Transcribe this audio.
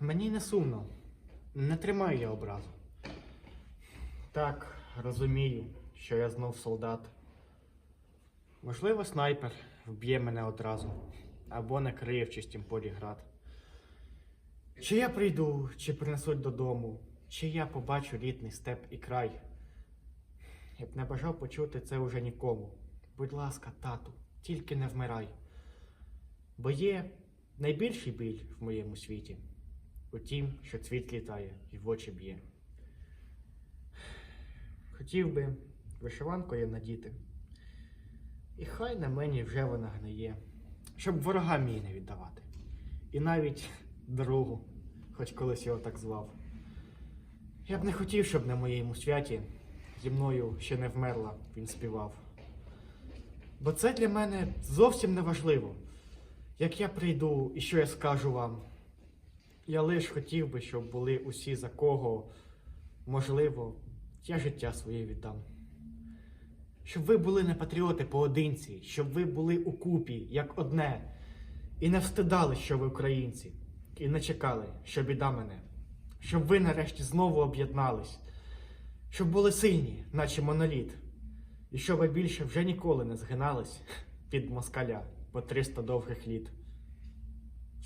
Мені не сумно. Не тримаю я образу. Так, розумію, що я знов солдат. Можливо, снайпер вб'є мене одразу, або накриє в чистім полі град. Чи я прийду, чи принесуть додому, чи я побачу рідний степ і край. Я б не бажав почути це уже нікому. Будь ласка, тату, тільки не вмирай. Бо є найбільший біль в моєму світі у тім, що цвіт літає і в очі б'є. Хотів би вишиванку я надіти, і хай на мені вже вона гниє, щоб ворогам її не віддавати. І навіть другу, хоч колись його так звав. Я б не хотів, щоб на моєму святі зі мною ще не вмерла, він співав. Бо це для мене зовсім не важливо, як я прийду і що я скажу вам. Я лиш хотів би, щоб були усі за кого, можливо, я життя своє віддам. Щоб ви були не патріоти поодинці, щоб ви були у купі, як одне, і не встидали, що ви українці, і не чекали, що біда мене, щоб ви нарешті знову об'єднались, щоб були сильні, наче моноліт, і щоб ви більше вже ніколи не згинались під москаля по 300 довгих літ.